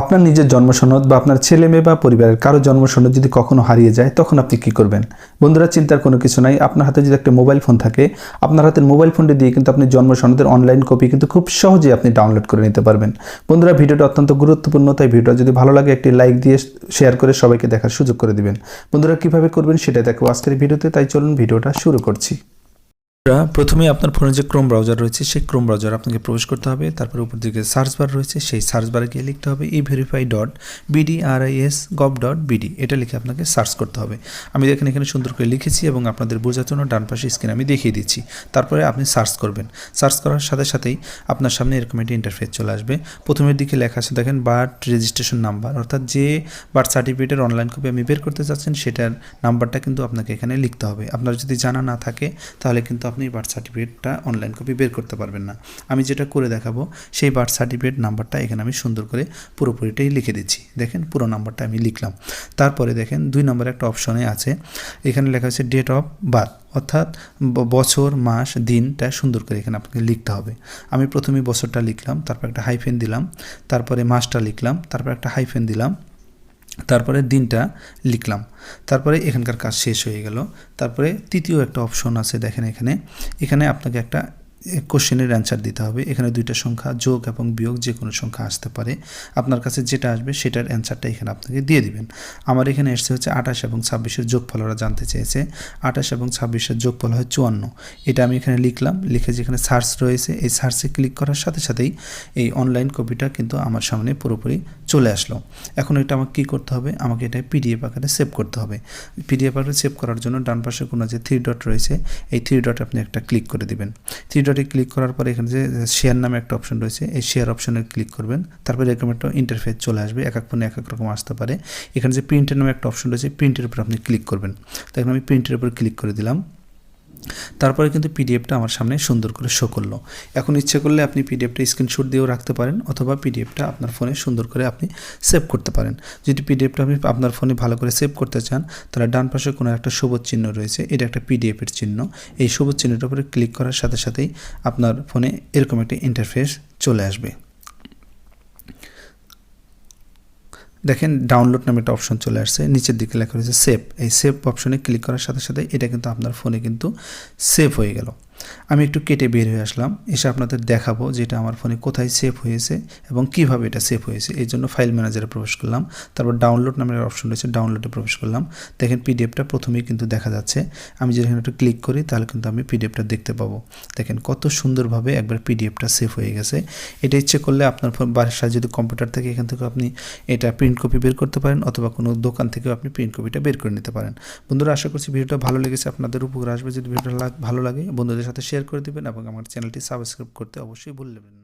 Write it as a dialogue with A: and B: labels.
A: আপনার নিজের জন্মসনদ বা আপনার ছেলে মেয়ে বা পরিবারের কারও জন্মসনদ যদি কখনো হারিয়ে যায়, তখন আপনি কি করবেন? বন্ধুরা, চিন্তার কোনো কিছু নাই। আপনার হাতে যদি একটা মোবাইল ফোন থাকে, আপনার হাতের মোবাইল ফোনটি দিয়ে কিন্তু আপনি জন্মসনদের অনলাইন কপি কিন্তু খুব সহজেই আপনি ডাউনলোড করে নিতে পারবেন। বন্ধুরা, ভিডিওটা অত্যন্ত গুরুত্বপূর্ণ, তাই ভিডিওটা যদি ভালো লাগে, একটি লাইক দিয়ে শেয়ার করে সবাইকে দেখার সুযোগ করে দিবেন। বন্ধুরা, কীভাবে করবেন সেটা দেখো আজকের ভিডিওতে, তাই চলুন ভিডিওটা শুরু করছি। প্রথমে আপনার ফোনে যে ক্রোম ব্রাউজার রয়েছে, সেই ক্রোম ব্রাউজার আপনাকে প্রবেশ করতে হবে। তারপর উপর দিকে সার্চ বার রয়েছে, সেই সার্চ বারে গিয়ে লিখতে হবে e verify dot BDRIS gov dot BD এটা লিখে আপনাকে সার্চ করতে হবে। আমি দেখেন এখানে সুন্দর করে লিখেছি এবং আপনাদের বোঝার জন্য ডান পাশে স্ক্রিন আমি দেখিয়ে দিচ্ছি। তারপরে আপনি সার্চ করবেন। সার্চ করার সাথে সাথেই আপনার সামনে এরকম একটি ইন্টারফেস চলে আসবে। প্রথমের দিকে লেখা আছে, দেখেন বার্থ রেজিস্ট্রেশন নাম্বার অর্থাৎ যে বার্থ সার্টিফিকেটের অনলাইন কপি আপনি বের করতে চাচ্ছেন, সেটার নাম্বারটা কিন্তু আপনাকে এখানে লিখতে হবে। আপনার যদি জানা না থাকে, তাহলে কিন্তু আপনি বার্থ সার্টিফিকেটটা অনলাইন কপি বের করতে পারবেন না। আমি যেটা করে দেখাবো, সেই বার্থ সার্টিফিকেট নাম্বারটা এখানে আমি সুন্দর করে পুরোপুরিটাই লিখে দিচ্ছি। দেখেন পুরো নাম্বারটা আমি লিখলাম। তারপরে দেখেন দুই নম্বরে একটা অপশনে আছে। এখানে লেখা আছে ডেট অফ বার্থ অর্থাৎ বছর, মাস, দিনটা সুন্দর করে এখানে আপনাকে লিখতে হবে। আমি প্রথমে বছরটা লিখলাম, তারপর একটা হাইফেন দিলাম, তারপরে মাসটা লিখলাম, তারপর একটা হাইফেন দিলাম। তারপরে দিনটা লিখলাম। তারপরে এখানকার কাজ শেষ হয়ে গেল। তারপরে তৃতীয় একটা অপশন আছে দেখেন এখানে। এখানে আপনাকে একটা কোশ্চেনের অ্যান্সার দিতে হবে। এখানে দুইটা সংখ্যা, যোগ এবং বিয়োগ যে কোনো সংখ্যা আসতে পারে। আপনার কাছে যেটা আসবে সেটার অ্যান্সারটা এখানে আপনাকে দিয়ে দিবেন। আমার এখানে এসছে হচ্ছে আঠাশ এবং ছাব্বিশের যোগফল ওরা জানতে চেয়েছে। আঠাশ এবং ছাব্বিশের যোগফল হয় চুয়ান্ন। এটা আমি এখানে লিখলাম। লিখে যেখানে সার্চ রয়েছে, এই সার্চে ক্লিক করার সাথে সাথেই এই অনলাইন কপিটা কিন্তু আমার সামনে পুরোপুরি চলে আসলো। এখন এটা আমাকে কী করতে হবে? আমাকে এটা পিডিএফ আকারে সেভ করতে হবে। পিডিএফ আকারে সেভ করার জন্য ডান পাশে কোনো যে থ্রি ডট রয়েছে, এই থ্রি ডট আপনি একটা ক্লিক করে দিবেন। থ্রি ডটে ক্লিক করার পরে এখানে যে শেয়ার নামে একটা অপশন রয়েছে, এই শেয়ার অপশনে ক্লিক করবেন। তারপরে এরকম একটা ইন্টারফেস চলে আসবে, এক এক ফোনে এক এক রকম আসতে পারে। এখানে যে প্রিন্টের নামে একটা অপশন রয়েছে প্রিন্টের উপর আপনি ক্লিক করবেন। তো এখন আমি প্রিন্টের উপর ক্লিক করে দিলাম। তারপরে কিন্তু পিডিএফটা আমার সামনে সুন্দর করে শো করল। এখন ইচ্ছে করলে আপনি পিডিএফটা স্ক্রিনশট দিয়েও রাখতে পারেন অথবা পিডিএফটা আপনার ফোনে সুন্দর করে আপনি সেভ করতে পারেন। যদি পিডিএফটা আপনি আপনার ফোনে ভালো করে সেভ করতে চান, তাহলে ডান পাশে কোনো একটা সবুজ চিহ্ন রয়েছে, এটা একটা পিডিএফের চিহ্ন। এই সবুজ চিহ্নটার উপরে ক্লিক করার সাথে সাথেই আপনার ফোনে এরকম একটা ইন্টারফেস চলে আসবে। দেখেন ডাউনলোড নামে একটা অপশন চলে আসছে, নিচের দিকে লেখা রয়েছে সেভ এই সেভ অপশনে ক্লিক করার সাথে সাথে এটা কিন্তু আপনার ফোনে কিন্তু সেভ হয়ে গেল। আমি একটু কেটে বের হয়ে আসলাম। এসে আপনাদের দেখাবো যে এটা আমার ফোনে কোথায় সেভ হয়েছে এবং কীভাবে এটা সেভ হয়েছে। এই জন্য ফাইল ম্যানেজারে প্রবেশ করলাম। তারপর ডাউনলোড নামের অপশন রয়েছে ডাউনলোডে প্রবেশ করলাম। দেখেন পিডিএফটা প্রথমেই কিন্তু দেখা যাচ্ছে। আমি যদি এখানে একটু ক্লিক করি, তাহলে কিন্তু আমি পিডিএফটা দেখতে পাবো। দেখেন কত সুন্দরভাবে একবার পিডিএফটা সেভ হয়ে গেছে। এটা ইচ্ছে করলে আপনার ফোন বাসায় যদি কম্পিউটার থেকে, এখান থেকে আপনি এটা প্রিন্ট কপি বের করতে পারেন অথবা কোনো দোকান থেকেও আপনি প্রিন্ট কপিটা বের করে নিতে পারেন। বন্ধুরা, আশা করছি ভিডিওটা ভালো লেগেছে। আপনাদের উপকার আসবে। যদি ভিডিওটা ভালো লাগে, বন্ধুদের সাথে শেয়ার করে দেবেন এবং আমার চ্যানেলটি সাবস্ক্রাইব করতে অবশ্যই ভুলবেন না।